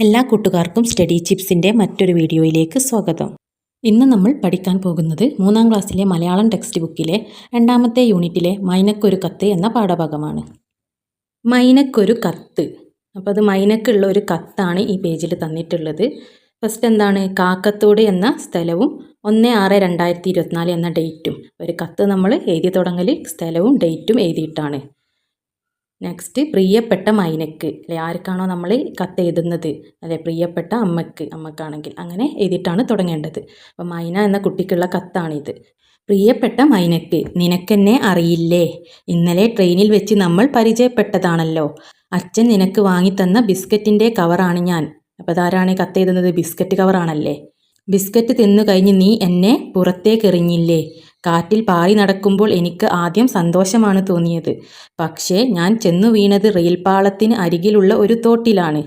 എല്ലാ കൂട്ടുകാർക്കും സ്റ്റഡി ചിപ്സിന്റെ മറ്റൊരു വീഡിയോയിലേക്ക് സ്വാഗതം. ഇന്ന് നമ്മൾ പഠിക്കാൻ പോകുന്നത് മൂന്നാം ക്ലാസ്സിലെ മലയാളം ടെക്സ്റ്റ് ബുക്കിലെ രണ്ടാമത്തെ യൂണിറ്റിലെ മൈനക്കൊരു കത്ത് എന്ന പാഠഭാഗമാണ്. മൈനക്കൊരു കത്ത്. അപ്പോൾ അത് മൈനക്കുള്ള ഒരു കത്താണ് ഈ പേജിൽ തന്നിട്ടുള്ളത്. ഫസ്റ്റ് എന്താണ്? കാക്കത്തോട് എന്ന സ്ഥലവും ഒന്ന് ആറ് രണ്ടായിരത്തി ഇരുപത്തിനാല് എന്ന ഡേറ്റും. ഒരു കത്ത് നമ്മൾ എഴുതി തുടങ്ങൽ സ്ഥലവും ഡേറ്റും എഴുതിയിട്ടാണ്. നെക്സ്റ്റ് പ്രിയപ്പെട്ട മൈനക്ക് അല്ലെ? ആർക്കാണോ നമ്മൾ കത്ത് എഴുതുന്നത് അല്ലെ? പ്രിയപ്പെട്ട അമ്മയ്ക്ക് അമ്മക്കാണെങ്കിൽ അങ്ങനെ എഴുതിയിട്ടാണ് തുടങ്ങേണ്ടത്. അപ്പോൾ മൈന എന്ന കുട്ടിക്കുള്ള കത്താണിത്. പ്രിയപ്പെട്ട മൈനക്ക് നിനക്കെന്നെ അറിയില്ലേ? ഇന്നലെ ട്രെയിനിൽ വെച്ച് നമ്മൾ പരിചയപ്പെട്ടതാണല്ലോ. അച്ഛൻ നിനക്ക് വാങ്ങിത്തന്ന ബിസ്ക്കറ്റിന്റെ കവറാണ് ഞാൻ. അപ്പോൾ അതാരാണ് കത്ത് എഴുതുന്നത് ബിസ്ക്കറ്റ് കവറാണല്ലേ? ബിസ്ക്കറ്റ് തിന്നു കഴിഞ്ഞ് നീ എന്നെ പുറത്തേക്കെറിഞ്ഞില്ലേ? കാറ്റിൽ പാറി നടക്കുമ്പോൾ എനിക്ക് ആദ്യം സന്തോഷമാണ് തോന്നിയത്. പക്ഷേ ഞാൻ ചെന്നു വീണത് റെയിൽപാളത്തിന് അരികിലുള്ള ഒരു തോട്ടിലാണ്.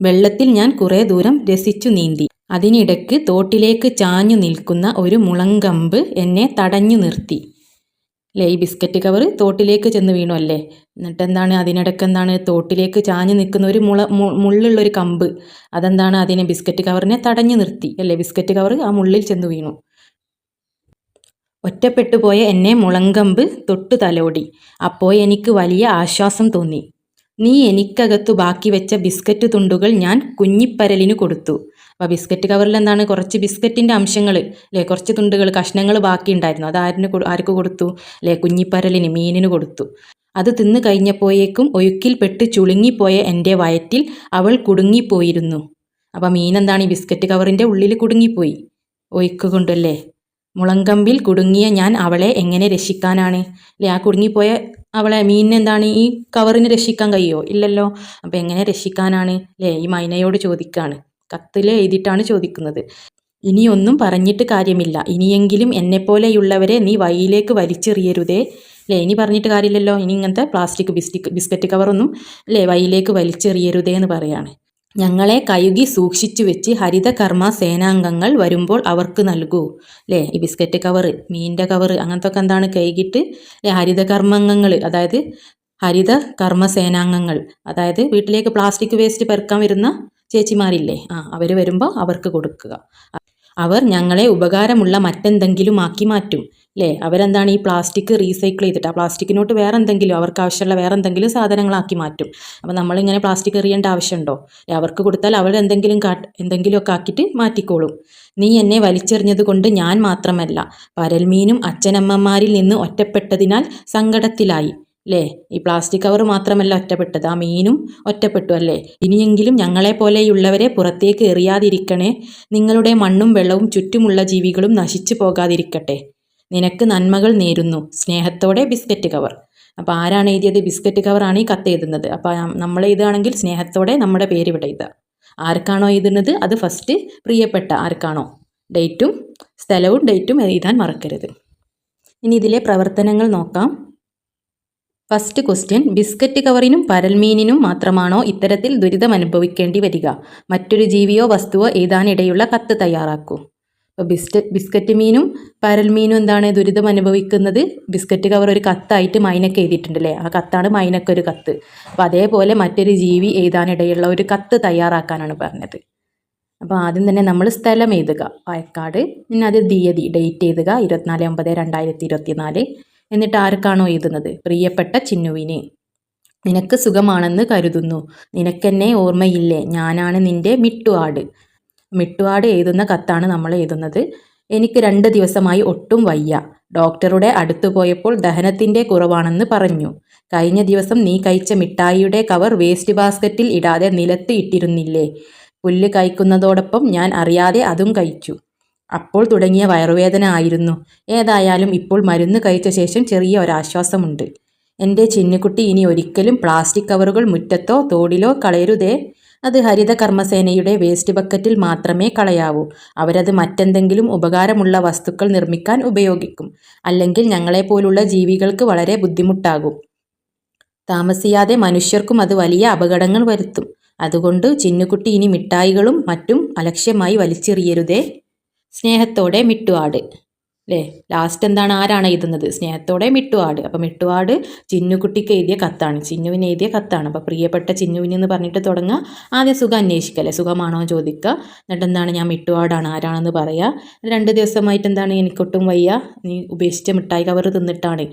വെള്ളത്തിൽ ഞാൻ കുറേ ദൂരം രസിച്ചു നീന്തി. അതിനിടയ്ക്ക് തോട്ടിലേക്ക് ചാഞ്ഞു നിൽക്കുന്ന ഒരു മുളങ്കമ്പ് എന്നെ തടഞ്ഞു നിർത്തി. അല്ലേ ഈ ബിസ്ക്കറ്റ് കവർ തോട്ടിലേക്ക് ചെന്ന് വീണു അല്ലേ? എന്നിട്ട് എന്താണ് അതിനിടയ്ക്ക് എന്താണ്? തോട്ടിലേക്ക് ചാഞ്ഞു നിൽക്കുന്ന ഒരു മുള മുള്ളുള്ളൊരു കമ്പ്. അതെന്താണ്? അതിനെ ബിസ്ക്കറ്റ് കവറിനെ തടഞ്ഞു നിർത്തി. അല്ലേ ബിസ്ക്കറ്റ് കവർ ആ മുള്ളിൽ ചെന്ന് വീണു. ഒറ്റപ്പെട്ടുപോയ എന്നെ മുളങ്കമ്പ് തൊട്ടു തലോടി. അപ്പോൾ എനിക്ക് വലിയ ആശ്വാസം തോന്നി. നീ എനിക്കകത്തു ബാക്കി വെച്ച ബിസ്ക്കറ്റ് തുണ്ടുകൾ ഞാൻ കുഞ്ഞിപ്പരലിന് കൊടുത്തു. അപ്പോൾ ബിസ്ക്കറ്റ് കവറിൽ എന്താണ് കുറച്ച് ബിസ്ക്കറ്റിന്റെ അംശങ്ങൾ അല്ലേ കുറച്ച് തുണ്ടുകൾ കഷ്ണങ്ങൾ ബാക്കി ഉണ്ടായിരുന്നു അത് ആരിന് ആർക്ക് കൊടുത്തു? അല്ലേ കുഞ്ഞിപ്പരലിന് മീനിന് കൊടുത്തു. അത് തിന്നു കഴിഞ്ഞപ്പോയേക്കും ഒഴുക്കിൽപ്പെട്ട് ചുളുങ്ങിപ്പോയ എന്റെ വയറ്റിൽ അവൾ കുടുങ്ങിപ്പോയിരുന്നു. അപ്പോൾ മീൻ എന്താണ് ഈ ബിസ്ക്കറ്റ് കവറിന്റെ ഉള്ളിൽ കുടുങ്ങിപ്പോയി? ഒഴുക്ക് കൊണ്ടല്ലേ? മുളങ്കമ്പിൽ കുടുങ്ങിയ ഞാൻ അവളെ എങ്ങനെ രക്ഷിക്കാനാണ്? അല്ലെ ആ കുടുങ്ങിപ്പോയ അവളെ മീനിനെ എന്താണ്? ഈ കവറിന് രക്ഷിക്കാൻ കഴിയുമോ ഇല്ലല്ലോ. അപ്പം എങ്ങനെ രക്ഷിക്കാനാണ്? അല്ലേ ഈ മൈനയോട് ചോദിക്കാണ്. കത്തിൽ എഴുതിയിട്ടാണ് ചോദിക്കുന്നത്. ഇനിയൊന്നും പറഞ്ഞിട്ട് കാര്യമില്ല. ഇനിയെങ്കിലും എന്നെപ്പോലെയുള്ളവരെ നീ വഴിയിലേക്ക് വലിച്ചെറിയരുതേ. അല്ലേ ഇനി പറഞ്ഞിട്ട് കാര്യമില്ലല്ലോ. ഇനി ഇങ്ങനത്തെ പ്ലാസ്റ്റിക് ബിസ്റ്റിക് ബിസ്ക്കറ്റ് കവറൊന്നും അല്ലേ വഴിയിലേക്ക് വലിച്ചെറിയരുതേ എന്ന് പറയാണ്. ഞങ്ങളെ കഴുകി സൂക്ഷിച്ചു വെച്ച് ഹരിതകർമ്മ സേനാംഗങ്ങൾ വരുമ്പോൾ അവർക്ക് നൽകൂ. അല്ലേ ഈ ബിസ്ക്കറ്റ് കവറ് മീനിന്റെ കവറ് അങ്ങനത്തെ ഒക്കെ എന്താണ് കൈകിട്ട് ഹരിതകർമ്മങ്ങൾ അതായത് ഹരിത കർമ്മ സേനാംഗങ്ങൾ അതായത് വീട്ടിലേക്ക് പ്ലാസ്റ്റിക് വേസ്റ്റ് പെറുക്കാൻ വരുന്ന ചേച്ചിമാരില്ലേ? ആ അവർ വരുമ്പോൾ അവർക്ക് കൊടുക്കുക. അവർ ഞങ്ങളെ ഉപകാരമുള്ള മറ്റെന്തെങ്കിലും ആക്കി മാറ്റും. അല്ലേ അവരെന്താണ് ഈ പ്ലാസ്റ്റിക് റീസൈക്കിൾ ചെയ്തിട്ട് ആ പ്ലാസ്റ്റിക്കിനോട്ട് വേറെ എന്തെങ്കിലും അവർക്ക് ആവശ്യമുള്ള വേറെ എന്തെങ്കിലും സാധനങ്ങളാക്കി മാറ്റും. അപ്പോൾ നമ്മളിങ്ങനെ പ്ലാസ്റ്റിക് എറിയേണ്ട ആവശ്യമുണ്ടോ? അവർക്ക് കൊടുത്താൽ അവർ എന്തെങ്കിലും കാ എന്തെങ്കിലുമൊക്കെ ആക്കിയിട്ട് മാറ്റിക്കോളും. നീ എന്നെ വലിച്ചെറിഞ്ഞത് കൊണ്ട് ഞാൻ മാത്രമല്ല പരൽമീനും അച്ഛനമ്മമാരിൽ നിന്ന് ഒറ്റപ്പെട്ടതിനാൽ സങ്കടത്തിലായി. അല്ലേ ഈ പ്ലാസ്റ്റിക് കവർ മാത്രമല്ല ഒറ്റപ്പെട്ടത്. ആ മീനും ഒറ്റപ്പെട്ടു അല്ലേ? ഇനിയെങ്കിലും ഞങ്ങളെപ്പോലെയുള്ളവരെ പുറത്തേക്ക് എറിയാതിരിക്കണേ. നിങ്ങളുടെ മണ്ണും വെള്ളവും ചുറ്റുമുള്ള ജീവികളും നശിച്ചു പോകാതിരിക്കട്ടെ. നിനക്ക് നന്മകൾ നേരുന്നു. സ്നേഹത്തോടെ ബിസ്ക്കറ്റ് കവർ. അപ്പോൾ ആരാണ് എഴുതിയത്? ബിസ്ക്കറ്റ് കവറാണ് ഈ കത്ത് എഴുതുന്നത്. അപ്പോൾ നമ്മൾ എഴുതുകയാണെങ്കിൽ സ്നേഹത്തോടെ നമ്മുടെ പേര് ഇവിടെ എഴുതുക. ആർക്കാണോ എഴുതുന്നത്? അത് ഫസ്റ്റ് പ്രിയപ്പെട്ട ആർക്കാണോ? ഡേറ്റും സ്ഥലവും ഡേറ്റും എഴുതാൻ മറക്കരുത്. ഇനി ഇതിലെ പ്രവർത്തനങ്ങൾ നോക്കാം. ഫസ്റ്റ് ക്വസ്റ്റ്യൻ ബിസ്ക്കറ്റ് കവറിനും പരൽമീനിനും മാത്രമാണോ ഇത്തരത്തിൽ ദുരിതം അനുഭവിക്കേണ്ടി വരിക? മറ്റൊരു ജീവിയോ വസ്തുവോ എഴുതാനിടയുള്ള കത്ത് തയ്യാറാക്കൂ. അപ്പോൾ ബിസ്ക ബിസ്ക്കറ്റ് മീനും പരൽമീനും എന്താണ് ദുരിതം അനുഭവിക്കുന്നത് ബിസ്ക്കറ്റ് കവർ ഒരു കത്തായിട്ട് മൈനക്ക് എഴുതിയിട്ടുണ്ടല്ലേ? ആ കത്താണ് മൈനക്കൊരു കത്ത്. അപ്പോൾ അതേപോലെ മറ്റൊരു ജീവി എഴുതാനിടയുള്ള ഒരു കത്ത് തയ്യാറാക്കാനാണ് പറഞ്ഞത്. അപ്പോൾ ആദ്യം തന്നെ നമ്മൾ സ്ഥലം എഴുതുക. പായക്കാട് പിന്നെ അത് തീയതി ഡേറ്റ് എഴുതുക. ഇരുപത്തിനാല് ഒമ്പത് രണ്ടായിരത്തി ഇരുപത്തി നാല് എന്നിട്ട് ആർക്കാണോ എഴുതുന്നത്? പ്രിയപ്പെട്ട ചിന്നുവിനെ. നിനക്ക് സുഖമാണെന്ന് കരുതുന്നു. നിനക്കെന്നെ ഓർമ്മയില്ലേ? ഞാനാണ് നിന്റെ മിട്ടുവാട്. മിട്ടുവാട് എഴുതുന്ന കത്താണ് നമ്മൾ എഴുതുന്നത്. എനിക്ക് രണ്ട് ദിവസമായി ഒട്ടും വയ്യ. ഡോക്ടറുടെ അടുത്തു പോയപ്പോൾ ദഹനത്തിന്റെ കുറവാണെന്ന് പറഞ്ഞു. കഴിഞ്ഞ ദിവസം നീ കഴിച്ച മിഠായിയുടെ കവർ വേസ്റ്റ് ബാസ്ക്കറ്റിൽ ഇടാതെ നിലത്ത് ഇട്ടിരുന്നില്ലേ? പുല്ല് കഴിക്കുന്നതോടൊപ്പം ഞാൻ അറിയാതെ അതും കഴിച്ചു. അപ്പോൾ തുടങ്ങിയ വയറുവേദന ആയിരുന്നു. ഏതായാലും ഇപ്പോൾ മരുന്ന് കഴിച്ച ശേഷം ചെറിയ ഒരാശ്വാസമുണ്ട്. എന്റെ ചിന്നുകുട്ടി ഇനി ഒരിക്കലും പ്ലാസ്റ്റിക് കവറുകൾ മുറ്റത്തോ തോടിലോ കളയരുതേ. അത് ഹരിത കർമ്മസേനയുടെ വേസ്റ്റ് ബക്കറ്റിൽ മാത്രമേ കളയാവൂ. അവരത് മറ്റെന്തെങ്കിലും ഉപകാരമുള്ള വസ്തുക്കൾ നിർമ്മിക്കാൻ ഉപയോഗിക്കും. അല്ലെങ്കിൽ ഞങ്ങളെപ്പോലുള്ള ജീവികൾക്ക് വളരെ ബുദ്ധിമുട്ടാകും. താമസിയാതെ മനുഷ്യർക്കും അത് വലിയ അപകടങ്ങൾ വരുത്തും. അതുകൊണ്ട് ചിന്നുകുട്ടി ഇനി മിഠായികളും മറ്റും അലക്ഷ്യമായി വലിച്ചെറിയരുതേ. സ്നേഹത്തോടെ മിട്ടുവാട്. അല്ലേ ലാസ്റ്റ് എന്താണ്? ആരാണ് എഴുതുന്നത്? സ്നേഹത്തോടെ മിട്ടുവാട്. അപ്പം മിട്ടുവാട് ചിന്നുകുട്ടിക്ക് എഴുതിയ കത്താണ്. ചിന്നുവിന് എഴുതിയ കത്താണ്. അപ്പോൾ പ്രിയപ്പെട്ട ചിന്നുവിന് എന്ന് പറഞ്ഞിട്ട് തുടങ്ങുക ആദ്യം സുഖം അന്വേഷിക്കല്ലേ? സുഖമാണോ ചോദിക്കുക എന്നിട്ട് എന്താണ്? ഞാൻ മിട്ടുവാടാണ്. ആരാണെന്ന് പറയുക രണ്ട് ദിവസമായിട്ട് എന്താണ്? എനിക്കൊട്ടും വയ്യ. നീ ഉപേക്ഷിച്ച മിഠായി കവർ തിന്നിട്ടാണ്.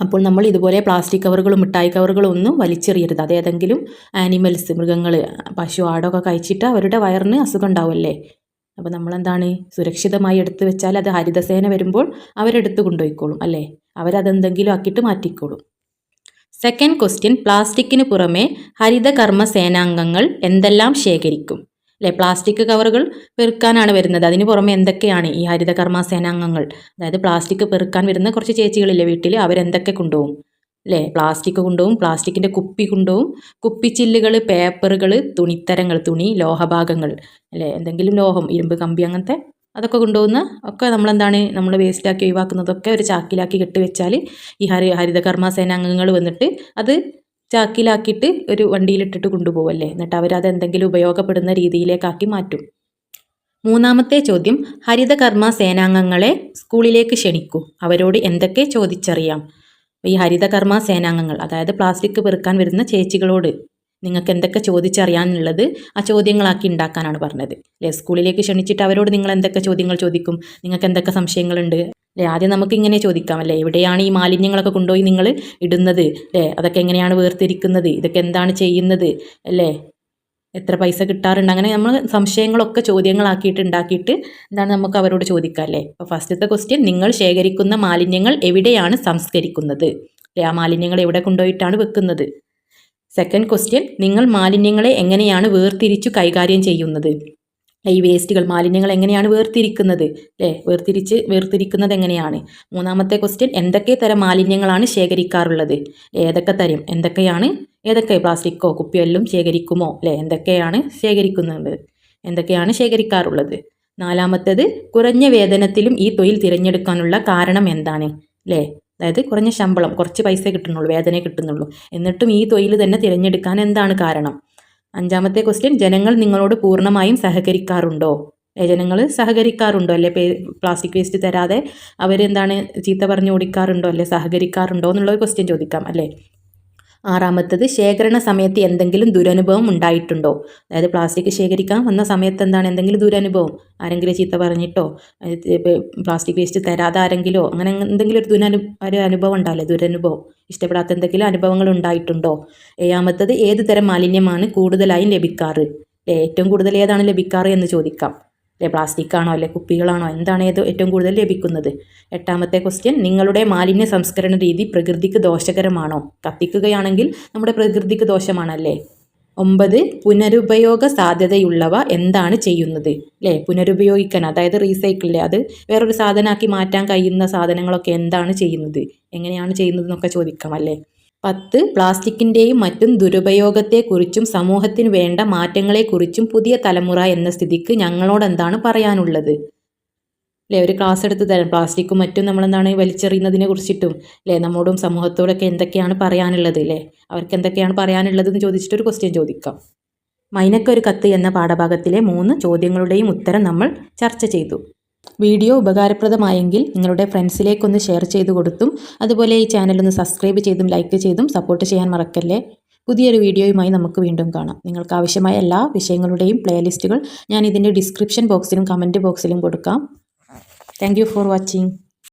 അപ്പോൾ നമ്മൾ ഇതുപോലെ പ്ലാസ്റ്റിക് കവറുകളും മിഠായി കവറുകളും ഒന്നും വലിച്ചെറിയരുത്. അതേതെങ്കിലും ആനിമൽസ് മൃഗങ്ങൾ പശു ആടൊക്കെ കഴിച്ചിട്ട് അവരുടെ വയറിന് അസുഖം ഉണ്ടാവുമല്ലേ അപ്പോൾ നമ്മളെന്താണ്? സുരക്ഷിതമായി എടുത്തു വെച്ചാൽ അത് ഹരിതസേന വരുമ്പോൾ അവരെടുത്ത് കൊണ്ടുപോയിക്കോളും അല്ലേ? അവരതെന്തെങ്കിലും ആക്കിയിട്ട് മാറ്റിക്കോളും. സെക്കൻഡ് ക്വസ്റ്റ്യൻ പ്ലാസ്റ്റിക്കിന് പുറമെ ഹരിതകർമ്മ സേനാംഗങ്ങൾ എന്തെല്ലാം ശേഖരിക്കും? അല്ലേ പ്ലാസ്റ്റിക് കവറുകൾ പെറുക്കാനാണ് വരുന്നത്. അതിന് പുറമെ എന്തൊക്കെയാണ് ഈ ഹരിതകർമ്മ സേനാംഗങ്ങൾ അതായത് പ്ലാസ്റ്റിക് പെറുക്കാൻ വരുന്ന കുറച്ച് ചേച്ചികളില്ലേ വീട്ടിൽ അവരെന്തൊക്കെ കൊണ്ടുപോകും? അല്ലേ പ്ലാസ്റ്റിക് കൊണ്ടുപോകും പ്ലാസ്റ്റിക്കിന്റെ കുപ്പി കൊണ്ടുപോകും. കുപ്പിച്ചില്ലുകൾ പേപ്പറുകൾ തുണിത്തരങ്ങൾ തുണി ലോഹഭാഗങ്ങൾ അല്ലേ എന്തെങ്കിലും ലോഹം ഇരുമ്പ് കമ്പി അങ്ങനത്തെ അതൊക്കെ കൊണ്ടുപോകുന്ന ഒക്കെ നമ്മളെന്താണ്? നമ്മൾ വേസ്റ്റാക്കി ഒഴിവാക്കുന്നതൊക്കെ ഒരു ചാക്കിലാക്കി കെട്ടിവെച്ചാൽ ഈ ഹരി ഹരിതകർമ്മ സേനാംഗങ്ങൾ വന്നിട്ട് അത് ചാക്കിലാക്കിയിട്ട് ഒരു വണ്ടിയിലിട്ടിട്ട് കൊണ്ടുപോകല്ലേ എന്നിട്ട് അവരത് എന്തെങ്കിലും ഉപയോഗപ്പെടുന്ന രീതിയിലേക്കാക്കി മാറ്റും. മൂന്നാമത്തെ ചോദ്യം ഹരിതകർമ്മ സേനാംഗങ്ങളെ സ്കൂളിലേക്ക് ക്ഷണിക്കൂ. അവരോട് എന്തൊക്കെ ചോദിച്ചറിയാം? ഈ ഹരിതകർമ്മ സേനാംഗങ്ങൾ അതായത് പ്ലാസ്റ്റിക് പെറുക്കാൻ വരുന്ന ചേച്ചികളോട് നിങ്ങൾക്ക് എന്തൊക്കെ ചോദിച്ചറിയാനുള്ളത് ആ ചോദ്യങ്ങളാക്കി ഉണ്ടാക്കാനാണ് പറഞ്ഞത്. അല്ലേ? സ്കൂളിലേക്ക് ക്ഷണിച്ചിട്ട് അവരോട് നിങ്ങൾ എന്തൊക്കെ ചോദ്യങ്ങൾ ചോദിക്കും? നിങ്ങൾക്ക് എന്തൊക്കെ സംശയങ്ങളുണ്ട്? അല്ലേ? ആദ്യം നമുക്ക് ഇങ്ങനെ ചോദിക്കാം അല്ലേ? എവിടെയാണ് ഈ മാലിന്യങ്ങളൊക്കെ കൊണ്ടുപോയി നിങ്ങൾ ഇടുന്നത്? അല്ലേ? അതൊക്കെ എങ്ങനെയാണ് വേർതിരിക്കുന്നത്? ഇതൊക്കെ എന്താണ് ചെയ്യുന്നത്? അല്ലേ? എത്ര പൈസ കിട്ടാറുണ്ട്? അങ്ങനെ നമ്മൾ സംശയങ്ങളൊക്കെ ചോദ്യങ്ങളാക്കിയിട്ട് ഉണ്ടാക്കിയിട്ട് എന്താണ് നമുക്ക് അവരോട് ചോദിക്കാം അല്ലേ? അപ്പോൾ ഫസ്റ്റത്തെ ക്വസ്റ്റ്യൻ നിങ്ങൾ ശേഖരിക്കുന്ന മാലിന്യങ്ങൾ എവിടെയാണ് സംസ്കരിക്കുന്നത്? ആ മാലിന്യങ്ങൾ എവിടെ കൊണ്ടുപോയിട്ടാണ് വെക്കുന്നത്? സെക്കൻഡ് ക്വസ്റ്റ്യൻ നിങ്ങൾ മാലിന്യങ്ങളെ എങ്ങനെയാണ് വേർതിരിച്ചു കൈകാര്യം ചെയ്യുന്നത്? ഈ വേസ്റ്റുകൾ മാലിന്യങ്ങൾ എങ്ങനെയാണ് വേർതിരിക്കുന്നത്? അല്ലേ? വേർതിരിച്ച് വേർതിരിക്കുന്നത് എങ്ങനെയാണ്? മൂന്നാമത്തെ ക്വസ്റ്റ്യൻ എന്തൊക്കെ തരം മാലിന്യങ്ങളാണ് ശേഖരിക്കാറുള്ളത്? ഏതൊക്കെ തരം? എന്തൊക്കെയാണ് ഏതൊക്കെ പ്ലാസ്റ്റിക്കോ കുപ്പിയെല്ലാം ശേഖരിക്കുമോ അല്ലേ? എന്തൊക്കെയാണ് ശേഖരിക്കുന്നത്? എന്തൊക്കെയാണ് ശേഖരിക്കാറുള്ളത്? നാലാമത്തേത് കുറഞ്ഞ വേതനത്തിലും ഈ തൊഴിൽ തിരഞ്ഞെടുക്കാനുള്ള കാരണം എന്താണ് അല്ലേ? അതായത് കുറഞ്ഞ ശമ്പളം കുറച്ച് പൈസ കിട്ടുന്നുള്ളൂ വേദന കിട്ടുന്നുള്ളൂ. എന്നിട്ടും ഈ തൊഴിൽ തന്നെ തിരഞ്ഞെടുക്കാൻ എന്താണ് കാരണം? അഞ്ചാമത്തെ ക്വസ്റ്റ്യൻ ജനങ്ങൾ നിങ്ങളോട് പൂർണമായും സഹകരിക്കാറുണ്ടോ? ജനങ്ങൾ സഹകരിക്കാറുണ്ടോ? അല്ലെ പ്ലാസ്റ്റിക് വേസ്റ്റ് തരാതെ അവരെന്താണ് ചീത്ത പറഞ്ഞു ഓടിക്കാറുണ്ടോ? അല്ലെ സഹകരിക്കാറുണ്ടോ? എന്നുള്ള ക്വസ്റ്റ്യൻ ചോദിക്കാം അല്ലേ? ആറാമത്തത് ശേഖരണ സമയത്ത് എന്തെങ്കിലും ദുരനുഭവം ഉണ്ടായിട്ടുണ്ടോ? അതായത് പ്ലാസ്റ്റിക് ശേഖരിക്കാൻ വന്ന സമയത്ത് എന്താണ് എന്തെങ്കിലും ദുരനുഭവം? ആരെങ്കിലും ചീത്ത പറഞ്ഞിട്ടോ? പ്ലാസ്റ്റിക് വേസ്റ്റ് തരാതെ ആരെങ്കിലോ അങ്ങനെ എന്തെങ്കിലും ഒരു ദുരനു ഒരു അനുഭവം ഉണ്ടാവില്ലേ? ദുരനുഭവം. ഇഷ്ടപ്പെടാത്ത എന്തെങ്കിലും അനുഭവങ്ങൾ ഉണ്ടായിട്ടുണ്ടോ? ഏഴാമത്തത് ഏത് തരം മാലിന്യമാണ് കൂടുതലായും ലഭിക്കാറ്? ഏറ്റവും കൂടുതൽ ഏതാണ് ലഭിക്കാറ് എന്ന് ചോദിക്കാം. അല്ലെ പ്ലാസ്റ്റിക് ആണോ അല്ലെ കുപ്പികളാണോ എന്താണ് ഏത് ഏറ്റവും കൂടുതൽ ലഭിക്കുന്നത്? എട്ടാമത്തെ ക്വസ്റ്റ്യൻ നിങ്ങളുടെ മാലിന്യ സംസ്കരണ രീതി പ്രകൃതിക്ക് ദോഷകരമാണോ? കത്തിക്കുകയാണെങ്കിൽ നമ്മുടെ പ്രകൃതിക്ക് ദോഷമാണല്ലേ? ഒമ്പത് പുനരുപയോഗ സാധ്യതയുള്ളവ എന്താണ് ചെയ്യുന്നത്? അല്ലേ പുനരുപയോഗിക്കാൻ അതായത് റീസൈക്കിളിലെ അത് വേറൊരു സാധനമാക്കി മാറ്റാൻ കഴിയുന്ന സാധനങ്ങളൊക്കെ എന്താണ് ചെയ്യുന്നത്? എങ്ങനെയാണ് ചെയ്യുന്നത് എന്നൊക്കെ ചോദിക്കാം അല്ലേ? പത്ത് പ്ലാസ്റ്റിക്കിന്റെയും മറ്റും ദുരുപയോഗത്തെക്കുറിച്ചും സമൂഹത്തിന് വേണ്ട മാറ്റങ്ങളെക്കുറിച്ചും പുതിയ തലമുറ എന്ന സ്ഥിതിക്ക് ഞങ്ങളോട് എന്താണ് പറയാനുള്ളത്? അല്ലേ ഒരു ക്ലാസ് എടുത്ത് തരാം. പ്ലാസ്റ്റിക്കും മറ്റും നമ്മളെന്താണ് വലിച്ചെറിയുന്നതിനെ കുറിച്ചിട്ടും അല്ലേ നമ്മോടും സമൂഹത്തോടൊക്കെ എന്തൊക്കെയാണ് പറയാനുള്ളത് അല്ലേ അവർക്ക് എന്തൊക്കെയാണ് പറയാനുള്ളത് എന്ന് ചോദിച്ചിട്ട് ഒരു ക്വസ്റ്റ്യൻ ചോദിക്കാം. മൈനക്കൊരു കത്ത് എന്ന പാഠഭാഗത്തിലെ മൂന്ന് ചോദ്യങ്ങളുടെയും ഉത്തരം നമ്മൾ ചർച്ച ചെയ്തു. വീഡിയോ ഉപകാരപ്രദമായെങ്കിൽ നിങ്ങളുടെ ഫ്രണ്ട്സിലേക്കൊന്ന് ഷെയർ ചെയ്ത് കൊടുത്തും അതുപോലെ ഈ ചാനൽ ഒന്ന് സബ്സ്ക്രൈബ് ചെയ്തും ലൈക്ക് ചെയ്തും സപ്പോർട്ട് ചെയ്യാൻ മറക്കല്ലേ? പുതിയൊരു വീഡിയോയുമായി നമുക്ക് വീണ്ടും കാണാം. നിങ്ങൾക്ക് ആവശ്യമായ എല്ലാ വിഷയങ്ങളുടെയും പ്ലേലിസ്റ്റുകൾ ഞാൻ ഇതിന്റെ ഡിസ്ക്രിപ്ഷൻ ബോക്സിലും കമന്റ് ബോക്സിലും കൊടുക്കാം. Thank for watching